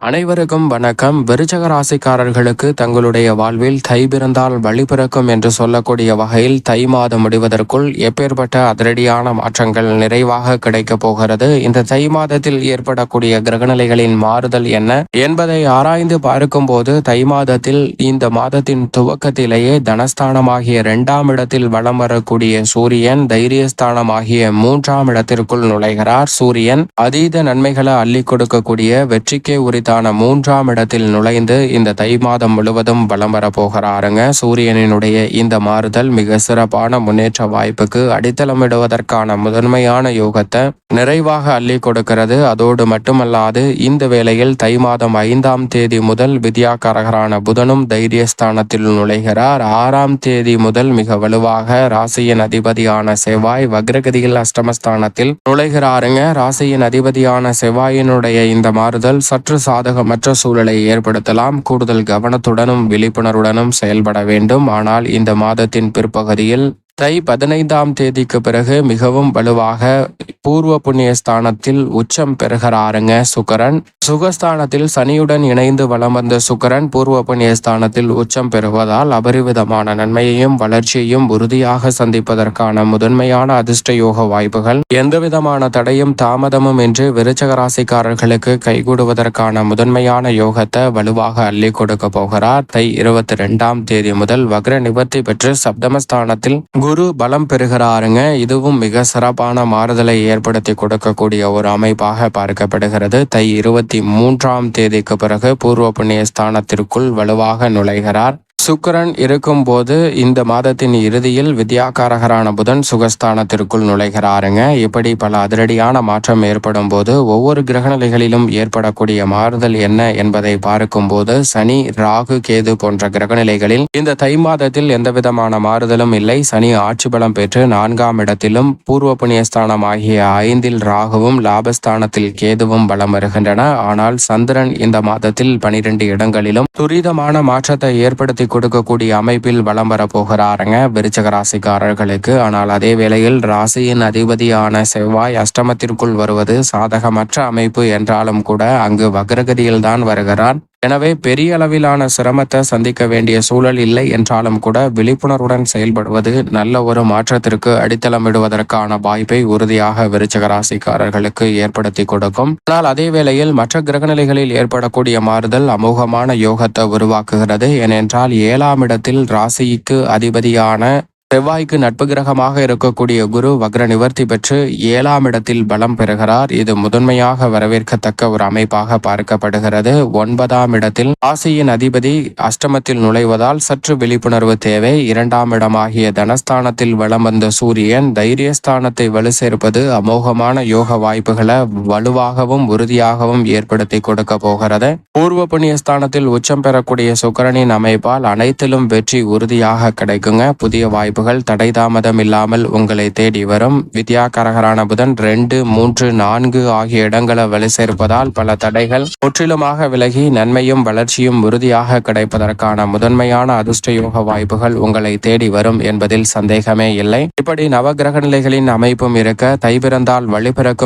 அனைவருக்கும் வணக்கம். விருச்சக ராசிக்காரர்களுக்கு தங்களுடைய வாழ்வில் தை பிறந்தால் வழி பிறக்கும் என்று சொல்லக்கூடிய வகையில் தை மாதம் முடிவதற்குள் எப்பேற்பட்ட அதிரடியான மாற்றங்கள் நிறைவாக கிடைக்கப் போகிறது. இந்த தை மாதத்தில் ஏற்படக்கூடிய கிரகநிலைகளின் மாறுதல் என்ன என்பதை ஆராய்ந்து பார்க்கும்போது தை மாதத்தில் இந்த மாதத்தின் துவக்கத்திலேயே தனஸ்தானமாகிய இரண்டாம் இடத்தில் வலம் வரக்கூடிய சூரியன் தைரியஸ்தானமாகிய மூன்றாம் இடத்திற்குள் நுழைகிறார். சூரியன் அதீத நன்மைகளை அள்ளி கொடுக்கக்கூடிய வெற்றிக்கே உரித்தான மூன்றாம் இடத்தில் நுழைந்து இந்த தை மாதம் முழுவதும் வலம் வரப்போகிறாருங்க சூரியனினுடைய இந்த மாறுதல் மிக சிறப்பான முன்னேற்ற வாய்ப்புக்கு அடித்தளமிடுவதற்கான முதன்மையான யோகத்தை நிறைவாக அள்ளி கொடுக்கிறது. அதோடு மட்டுமல்லாது இந்த வேளையில் தை மாதம் ஐந்தாம் தேதி முதல் வித்யாகாரகரான புதனும் தைரியஸ்தானத்தில் நுழைகிறார். ஆறாம் தேதி முதல் மிக வலுவாக ராசியின் அதிபதியான செவ்வாய் வக்ரகதியில் அஷ்டமஸ்தானத்தில் நுழைகிறாருங்க. ராசியின் அதிபதியான செவ்வாயினுடைய இந்த மாறுதல் சற்று சாதகமற்ற சூழலை ஏற்படுத்தலாம். கூடுதல் கவனத்துடனும் விழிப்புணர்வுடனும் செயல்பட வேண்டும். ஆனால் இந்த மாதத்தின் பிற்பகுதியில் தை பதினைந்தாம் தேதிக்கு பிறகு மிகவும் வலுவாக பூர்வ புண்ணிய ஸ்தானத்தில் உச்சம் பெறுகிறாருங்க சுக்கரன். சுகஸ்தானத்தில் சனியுடன் இணைந்து வலம் வந்த சுக்கரன் பூர்வ புண்ணிய ஸ்தானத்தில் உச்சம் பெறுவதால் அபரிவிதமான நன்மையையும் வளர்ச்சியையும் உறுதியாக சந்திப்பதற்கான முதன்மையான அதிர்ஷ்ட யோக வாய்ப்புகள். எந்தவிதமான தடையும் தாமதமும் என்று விருச்சக ராசிக்காரர்களுக்கு கைகூடுவதற்கான முதன்மையான யோகத்தை வலுவாக அள்ளி கொடுக்க போகிறார். தை இருபத்தி ரெண்டாம் தேதி முதல் வக்ர நிவர்த்தி பெற்று சப்தமஸ்தானத்தில் குரு பலம் பெறுகிறாருங்க. இதுவும் மிக சிறப்பான மாறுதலை ஏற்படுத்தி கொடுக்கக்கூடிய ஒரு அமைப்பாக பார்க்கப்படுகிறது. தை இருபத்தி மூன்றாம் தேதிக்கு பிறகு பூர்வ புண்ணிய ஸ்தானத்திற்குள் வலுவாக நுழைகிறார். சுக்கரன் இருக்கும்போது இந்த மாதத்தின் இறுதியில் வித்யாகாரகரான புதன் சுகஸ்தானத்திற்குள் நுழைகிறாருங்க. இப்படி பல அதிரடியான மாற்றம் ஏற்படும் போது ஒவ்வொரு கிரகநிலைகளிலும் ஏற்படக்கூடிய மாறுதல் என்ன என்பதை பார்க்கும்போது சனி ராகு கேது போன்ற கிரகநிலைகளில் இந்த தை மாதத்தில் எந்தவிதமான மாறுதலும் இல்லை. சனி ஆட்சி பலம் பெற்று நான்காம் இடத்திலும் பூர்வ புண்ணியஸ்தானம் ஆகிய ஐந்தில் ராகுவும் லாபஸ்தானத்தில் கேதுவும் பலம் வருகின்றன. ஆனால் சந்திரன் இந்த மாதத்தில் பனிரெண்டு இடங்களிலும் துரிதமான மாற்றத்தை ஏற்படுத்தி கொடுக்கக்கூடிய அமைப்பில் வலம் வரப்போகிறாருங்க. விருச்சக ராசிக்காரர்களுக்கு ஆனால் அதே வேளையில் ராசியின் அதிபதியான செவ்வாய் அஷ்டமத்திற்குள் வருவது சாதகமற்ற அமைப்பு என்றாலும் கூட அங்கு வக்ரகதியில் தான் வருகிறார். எனவே பெரிய அளவிலான சிரமத்தை சந்திக்க வேண்டிய சூழல் இல்லை என்றாலும் கூட விழிப்புணர்வுடன் செயல்படுவது நல்ல ஒரு மாற்றத்திற்கு அடித்தளமிடுவதற்கான வாய்ப்பை உறுதியாக விருச்சக ராசிக்காரர்களுக்கு ஏற்படுத்தி கொடுக்கும். ஆனால் அதே வேளையில் மற்ற கிரகநிலைகளில் ஏற்படக்கூடிய மாறுதல் அமோகமான யோகத்தை உருவாக்குகிறது. ஏனென்றால் ஏழாம் இடத்தில் ராசிக்கு அதிபதியான செவ்வாய்க்கு நட்பு கிரகமாக இருக்கக்கூடிய குரு வக்ர நிவர்த்தி பெற்று ஏழாம் இடத்தில் பலம் பெறுகிறார். இது முதன்மையாக வரவேற்கத்தக்க ஒரு அமைப்பாக பார்க்கப்படுகிறது. ஒன்பதாம் இடத்தில் ராசியின் அதிபதி அஷ்டமத்தில் நுழைவதால் சற்று விழிப்புணர்வு தேவை. இரண்டாம் இடமாகிய தனஸ்தானத்தில் வலம் வந்த சூரியன் தைரியஸ்தானத்தை வலு சேர்ப்பது அமோகமான யோக வாய்ப்புகளை வலுவாகவும் உறுதியாகவும் ஏற்படுத்தி கொடுக்க போகிறது. பூர்வ புண்ணிய ஸ்தானத்தில் உச்சம் பெறக்கூடிய சுக்கரனின் அமைப்பால் அனைத்திலும் வெற்றி உறுதியாக கிடைக்குங்க. புதிய வாய்ப்பு தடை தாமதம் இல்லாமல் உங்களை தேடி வரும். வித்யாகரகரான புதன் ரெண்டு மூன்று நான்கு ஆகிய இடங்களை வலு சேர்ப்பதால் பல தடைகள் முற்றிலுமாக விலகி நன்மையும் வளர்ச்சியும் உறுதியாக கிடைப்பதற்கான முதன்மையான அதிர்ஷ்ட யோக வாய்ப்புகள் உங்களை தேடி வரும் என்பதில் சந்தேகமே இல்லை. இப்படி நவகிரக நிலைகளின் அமைப்பும் இருக்க தை பிறந்தால்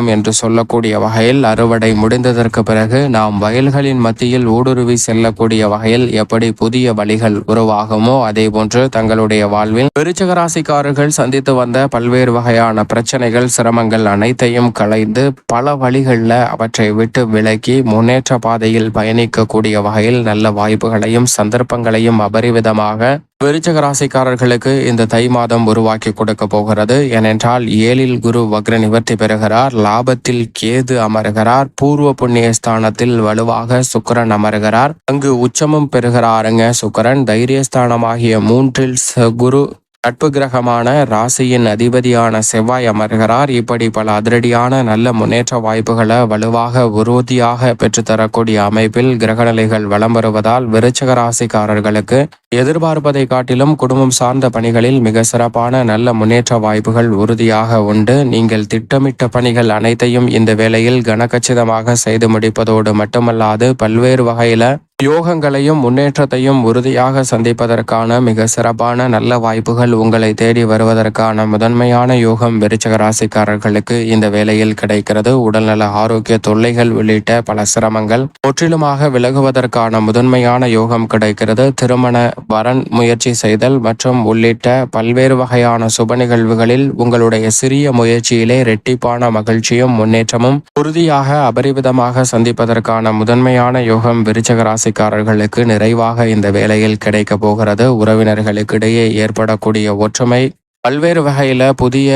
என்று சொல்லக்கூடிய வகையில் அறுவடை முடிந்ததற்கு பிறகு நாம் வயல்களின் மத்தியில் ஊடுருவி செல்லக்கூடிய வகையில் எப்படி புதிய வழிகள் உருவாகுமோ அதே போன்று தங்களுடைய வாழ்வில் விருச்சக ராசிக்காரர்கள் சந்தித்து வந்த பல்வேறு வகையான பிரச்சனைகள் சிரமங்கள் அனைத்தையும் களைந்து பல வழிகளில் அவற்றை விட்டு விலக்கி முன்னேற்ற பாதையில் பயணிக்கக்கூடிய வகையில் நல்ல வாய்ப்புகளையும் சந்தர்ப்பங்களையும் அபரிவிதமாக விருச்சக ராசிக்காரர்களுக்கு இந்த தை மாதம் உருவாக்கி கொடுக்க போகிறது. ஏனென்றால் ஏழில் குரு வக்ர நிவர்த்தி பெறுகிறார். லாபத்தில் கேது அமருகிறார். பூர்வ புண்ணிய ஸ்தானத்தில் வலுவாக சுக்கிரன் அமருகிறார். அங்கு உச்சமும் பெறுகிறாருங்க சுக்கிரன். தைரியஸ்தானமாகிய மூன்றில் ச- குரு நட்பு கிரகமான ராசியின் அதிபதியான செவ்வாய் அமர்கிறார். இப்படி பல அதிரடியான நல்ல முன்னேற்ற வாய்ப்புகளை வலுவாக உறுதியாக பெற்றுத்தரக்கூடிய அமைப்பில் கிரகநிலைகள் வலம் வருவதால் விருச்சக ராசிக்காரர்களுக்கு எதிர்பார்ப்பதை காட்டிலும் குடும்பம் சார்ந்த பணிகளில் மிக சிறப்பான நல்ல முன்னேற்ற வாய்ப்புகள் உறுதியாக உண்டு. நீங்கள் திட்டமிட்ட பணிகள் அனைத்தையும் இந்த வேளையில் கனக்கச்சிதமாக செய்து முடிப்பதோடு மட்டுமல்லாது பல்வேறு வகையில யோகங்களையும் முன்னேற்றத்தையும் உறுதியாக சந்திப்பதற்கான மிக சிறப்பான நல்ல வாய்ப்புகள் உங்களை தேடி வருவதற்கான முதன்மையான யோகம் விருச்சக ராசிக்காரர்களுக்கு இந்த வேளையில் கிடைக்கிறது. உடல்நல ஆரோக்கிய தொல்லைகள் உள்ளிட்ட பல சிரமங்கள் முற்றிலுமாக விலகுவதற்கான முதன்மையான யோகம் கிடைக்கிறது. திருமண வரன் முயற்சி செய்தல் மற்றும் உள்ளிட்ட பல்வேறு வகையான சுப நிகழ்வுகளில் உங்களுடைய சிறிய முயற்சியிலே ரெட்டிப்பான மகிழ்ச்சியும் முன்னேற்றமும் உறுதியாக அபரிவிதமாக சந்திப்பதற்கான முதன்மையான யோகம் விருச்சக ராசிக்காரர்களுக்கு நிறைவாக இந்த வேளையில் கிடைக்க போகிறது. உறவினர்களுக்கிடையே ஏற்படக்கூடிய ஒற்றுமை பல்வேறு வகையில் புதிய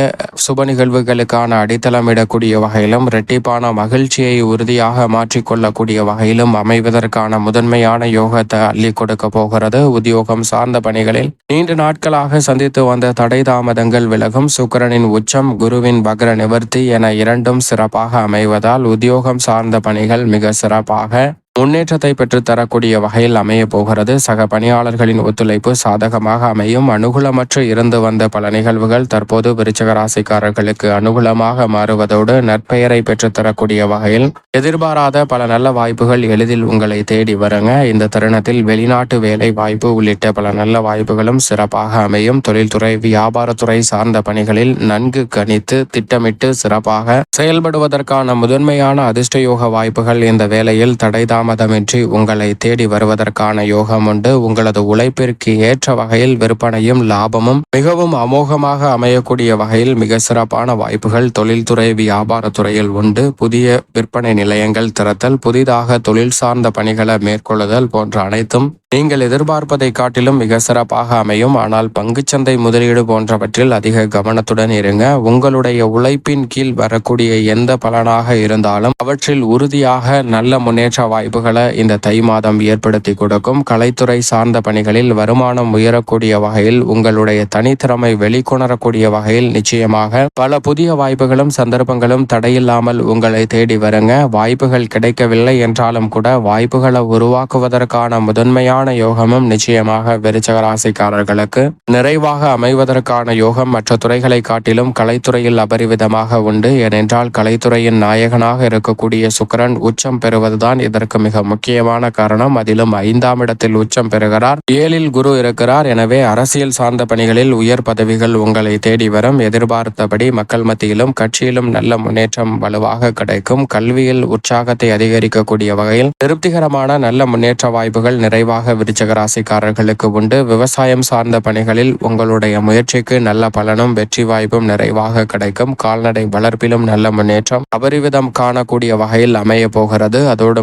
சுப நிகழ்வுகளுக்கான அடித்தளமிடக்கூடிய வகையிலும் இரட்டிப்பான மகிழ்ச்சியை உறுதியாக மாற்றிக்கொள்ளக்கூடிய வகையிலும் அமைவதற்கான முதன்மையான யோகத்தை அள்ளி கொடுக்க போகிறது. உத்தியோகம் சார்ந்த பணிகளில் நீண்ட நாட்களாக சந்தித்து வந்த தடை தாமதங்கள் விலகும் சுக்கரனின் உச்சம் குருவின் வக்ர நிவர்த்தி என இரண்டும் சிறப்பாக அமைவதால் உத்தியோகம் சார்ந்த பணிகள் மிக சிறப்பாக முன்னேற்றத்தை பெற்றுத்தரக்கூடிய வகையில் அமைய போகிறது. சக பணியாளர்களின் ஒத்துழைப்பு சாதகமாக அமையும். அனுகூலமற்று இருந்து வந்த பல நிகழ்வுகள் தற்போது விருச்சக ராசிக்காரர்களுக்கு அனுகூலமாக மாறுவதோடு நற்பெயரை பெற்றுத்தரக்கூடிய வகையில் எதிர்பாராத பல நல்ல வாய்ப்புகள் எளிதில் உங்களை தேடி வருங்க. இந்த தருணத்தில் வெளிநாட்டு வேலை வாய்ப்பு உள்ளிட்ட பல நல்ல வாய்ப்புகளும் சிறப்பாக அமையும். தொழில்துறை வியாபாரத்துறை சார்ந்த பணிகளில் நன்கு கணித்து திட்டமிட்டு சிறப்பாக செயல்படுவதற்கான முதன்மையான அதிர்ஷ்ட யோக வாய்ப்புகள் இந்த வேலையில் தடைதான். தாமதமின்றி உங்களை தேடி வருவதற்கான யோகம் உண்டு. உங்களது உழைப்பிற்கு ஏற்ற வகையில் விற்பனையும் லாபமும் மிகவும் அமோகமாக அமையக்கூடிய வகையில் மிக சிறப்பான வாய்ப்புகள் தொழில்துறை வியாபாரத்துறையில் உண்டு. புதிய விற்பனை நிலையங்கள் திறத்தல் புதிதாக தொழில் சார்ந்த பணிகளை மேற்கொள்ளுதல் போன்ற அனைத்தும் நீங்கள் எதிர்பார்ப்பதை காட்டிலும் மிக சிறப்பாக அமையும். ஆனால் பங்குச்சந்தை முதலீடு போன்றவற்றில் அதிக கவனத்துடன் இருங்க. உங்களுடைய உழைப்பின் கீழ் வரக்கூடிய எந்த பலனாக இருந்தாலும் அவற்றில் உறுதியாக நல்ல முன்னேற்ற வாய்ப்பு வாய்ப்புகளை இந்த தை மாதம் ஏற்படுத்தி கொடுக்கும். கலைத்துறை சார்ந்த பணிகளில் வருமானம் உயரக்கூடிய வகையில் உங்களுடைய தனித்திறமை வெளிக்கொணரக்கூடிய வகையில் நிச்சயமாக பல புதிய வாய்ப்புகளும் சந்தர்ப்பங்களும் தடையில்லாமல் உங்களை தேடி வருங்க. வாய்ப்புகள் கிடைக்கவில்லை என்றாலும் கூட வாய்ப்புகளை உருவாக்குவதற்கான முதன்மையான யோகமும் நிச்சயமாக விருச்சக ராசிக்காரர்களுக்கு நிறைவாக அமைவதற்கான யோகம் மற்ற துறைகளை காட்டிலும் கலைத்துறையில் அபரிவிதமாக உண்டு. ஏனென்றால் கலைத்துறையின் நாயகனாக இருக்கக்கூடிய சுக்கரன் உச்சம் பெறுவதுதான் இதற்கு மிக முக்கியமான காரணம் அதிலும் ஐந்தாம் இடத்தில் உச்சம் பெறுகிறார். ஏழில் குரு இருக்கிறார். எனவே அரசியல் சார்ந்த பணிகளில் உயர் பதவிகள் உங்களை தேடி வரும். எதிர்பார்த்தபடி மக்கள் மத்தியிலும் கட்சியிலும் நல்ல முன்னேற்றம் வலுவாக கிடைக்கும். கல்வியில் உற்சாகத்தை அதிகரிக்கக்கூடிய வகையில் திருப்திகரமான நல்ல முன்னேற்ற வாய்ப்புகள் நிறைவாக விருச்சக ராசிக்காரர்களுக்கு உண்டு. விவசாயம் சார்ந்த பணிகளில் உங்களுடைய முயற்சிக்கு நல்ல பலனும் வெற்றி வாய்ப்பும் நிறைவாக கிடைக்கும். கால்நடை வளர்ப்பிலும் நல்ல முன்னேற்றம் அபரிவிதம் காணக்கூடிய வகையில் அமைய போகிறது. அதோடு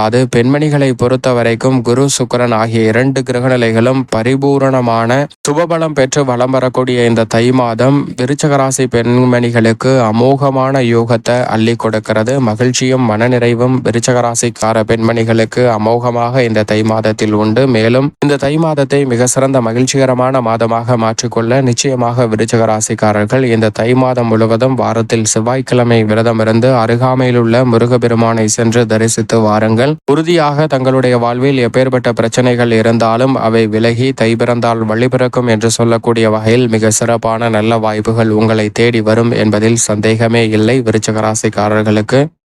மட்டுமல்லாது பெண்மணிகளை பொறுத்த வரைக்கும் குரு சுக்கிரன் ஆகிய இரண்டு கிரகநிலைகளும் பரிபூரணமான சுபபலம் பெற்று வலம் வரக்கூடிய இந்த தை மாதம் விருச்சகராசி பெண்மணிகளுக்கு அமோகமான யோகத்தை அள்ளி கொடுக்கிறது. மகிழ்ச்சியும் மனநிறைவும் விருச்சகராசிக்கார பெண்மணிகளுக்கு அமோகமாக இந்த தை மாதத்தில் உண்டு. மேலும் இந்த தை மாதத்தை மிக சிறந்த மகிழ்ச்சிகரமான மாதமாக மாற்றிக்கொள்ள நிச்சயமாக விருச்சகராசிக்காரர்கள் இந்த தை மாதம் முழுவதும் வாரத்தில் செவ்வாய்க்கிழமை விரதம் இருந்து அருகாமையில் உள்ள முருகபெருமானை சென்று தரிசித்து வாருங்கள். உறுதியாக தங்களுடைய வாழ்வில் எப்பேற்பட்ட பிரச்சனைகள் இருந்தாலும் அவை விலகி தை பிறந்தால் வழி பிறக்கும் என்று சொல்லக்கூடிய வகையில் மிக சிறப்பான நல்ல வாய்ப்புகள் உங்களை தேடி வரும் என்பதில் சந்தேகமே இல்லை. விருச்சகராசிக்காரர்களுக்கு